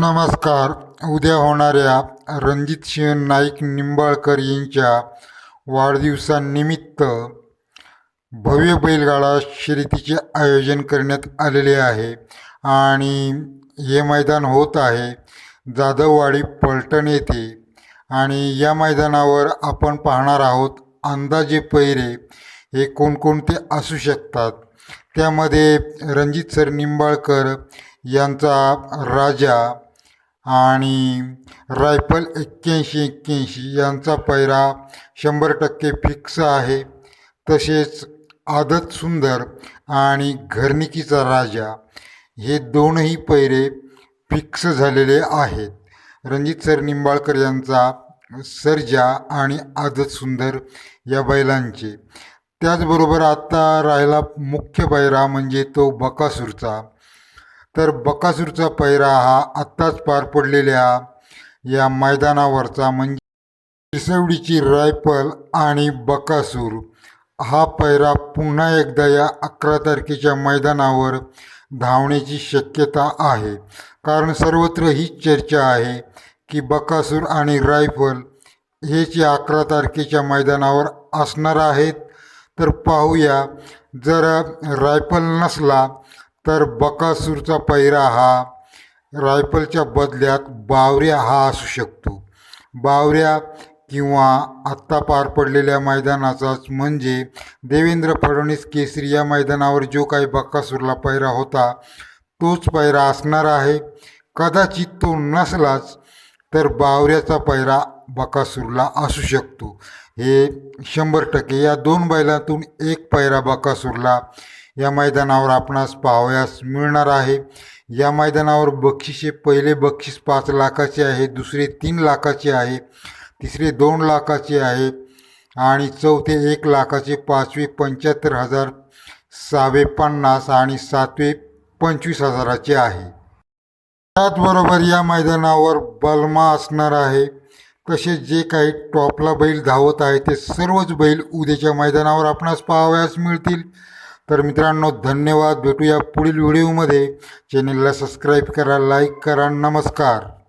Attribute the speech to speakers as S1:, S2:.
S1: नमस्कार. उद्या होणाऱ्या रणजित सिंह नाईक निंबाळकर यांच्या वाढदिवसानिमित्त भव्य बैलगाडा शर्यतीचे आयोजन करण्यात आलेले आहे आणि हे मैदान होत आहे जाधववाडी पलटण येथे. आणि या मैदानावर आपण पाहणार आहोत अंदाजे पैरे हे कोणकोणते असू शकतात. त्यामध्ये रणजित सर निंबाळकर यांचा राजा आणि रायफल एक्क्याऐंशी एक्क्याऐंशी यांचा पैरा शंभर टक्के फिक्स आहे. तसेच आदत सुंदर आणि घरनिकीचा राजा हे दोनही पैरे फिक्स झालेले आहेत. रणजित सर निंबाळकर यांचा सर्जा आणि आदत सुंदर या बैलांचे. त्याचबरोबर आता राहिला मुख्य बैरा म्हणजे तो बकासूरचा. तर बकासूरचा पैरा हा आत्ताच पार पडलेल्या या मैदानावरचा म्हणजे किसवडीची रायफल आणि बकासूर. हा पैरा पुन्हा एकदा या अकरा तारखेच्या मैदानावर धावण्याची शक्यता आहे. कारण सर्वत्र हीच चर्चा आहे की बकासूर आणि रायफल हेच या अकरा तारखेच्या मैदानावर असणार आहेत. तर पाहूया जर रायफल नसला तर बकासूरचा पहिरा हा रायफलच्या बदल्यात बावऱ्या हा असू शकतो. बावऱ्या किंवा आत्ता पार पडलेल्या मैदानाचाच म्हणजे देवेंद्र फडणवीस केसरी या मैदानावर जो काही बकासूरला पहिरा होता तोच पहिरा असणार आहे. कदाचित तो नसलाच तर बावऱ्याचा पहिरा बकासूरला असू शकतो. हे शंभर टक्के या दोन बैलातून एक पैरा बकासूरला या मैदानावर आपणास पाहावयास मिळणार आहे. या मैदानावर बक्षिसे पहिले बक्षीस पाच लाखाचे आहे दुसरे तीन लाखाचे आहे तिसरे दोन लाखाचे आहे आणि चौथे एक लाखाचे पाचवे पंच्याहत्तर हजार सहावे पन्नास आणि सातवे पंचवीस हजाराचे आहे. त्याचबरोबर या मैदानावर बलमा असणार आहे. तसेच जे काही टॉपला बैल धावत आहे ते सर्वच बैल उद्याच्या मैदानावर आपणास पाहावयास मिळतील. तर मित्रांनो धन्यवाद. भेटूया पुढील व्हिडिओमध्ये. चॅनेलला सबस्क्राईब करा लाईक करा नमस्कार.